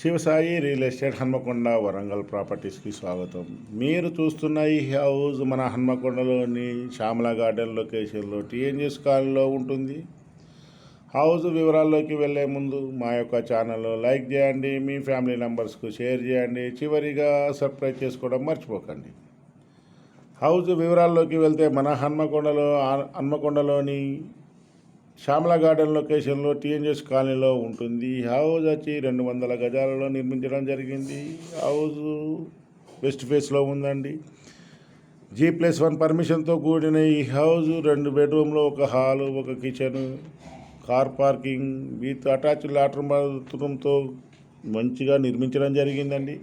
Shivasai real estate Hanamkonda Warangal ప్రాపర్టీస్కి స్వాగతం. మీరు చూస్తున్న ఈ హౌస్ మన హన్మకొండలోని శ్యామల గార్డెన్ లొకేషన్లో టీఎన్జిఎస్ కాలనీలో ఉంటుంది. హౌస్ వివరాల్లోకి వెళ్ళే ముందు మా యొక్క ఛానల్లో లైక్ చేయండి మీ ఫ్యామిలీ మెంబర్స్కు షేర్ చేయండి చివరిగా సబ్స్క్రైబ్ చేసుకోవడం మర్చిపోకండి. హౌస్ వివరాల్లోకి వెళ్తే మన హన్మకొండలో హన్మకొండలోని శ్యామల గార్డెన్ లొకేషన్లో టీఎన్జిఎస్ కాలనీలో ఉంటుంది. ఈ హౌస్ వచ్చి రెండు వందల గజాలలో నిర్మించడం జరిగింది. హౌస్ వెస్ట్ ఫేస్లో ఉందండి. జీ ప్లస్ వన్ పర్మిషన్తో కూడిన ఈ హౌస్ రెండు బెడ్రూమ్లో ఒక హాలు ఒక kitchen car parking with attached లాట్రూమ్ బాత్రూమ్తో మంచిగా నిర్మించడం జరిగిందండి.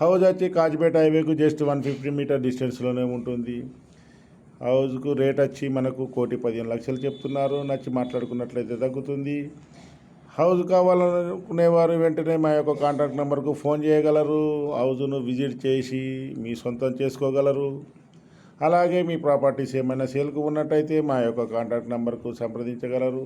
హౌస్ వచ్చి కాజ్పేట హైవేకు జస్ట్ వన్ ఫిఫ్టీ మీటర్ డిస్టెన్స్లోనే ఉంటుంది. హౌస్కు రేట్ వచ్చి మనకు కోటి పదిహేను లక్షలు చెప్తున్నారు. నచ్చి మాట్లాడుకున్నట్లయితే తగ్గుతుంది. హౌస్ కావాలనుకునేవారు వెంటనే మా యొక్క కాంటాక్ట్ నెంబర్కు ఫోన్ చేయగలరు. హౌస్ను విజిట్ చేసి మీ సొంతం చేసుకోగలరు. అలాగే మీ ప్రాపర్టీస్ ఏమైనా సేల్కు ఉన్నట్టయితే మా యొక్క కాంటాక్ట్ నెంబర్కు సంప్రదించగలరు.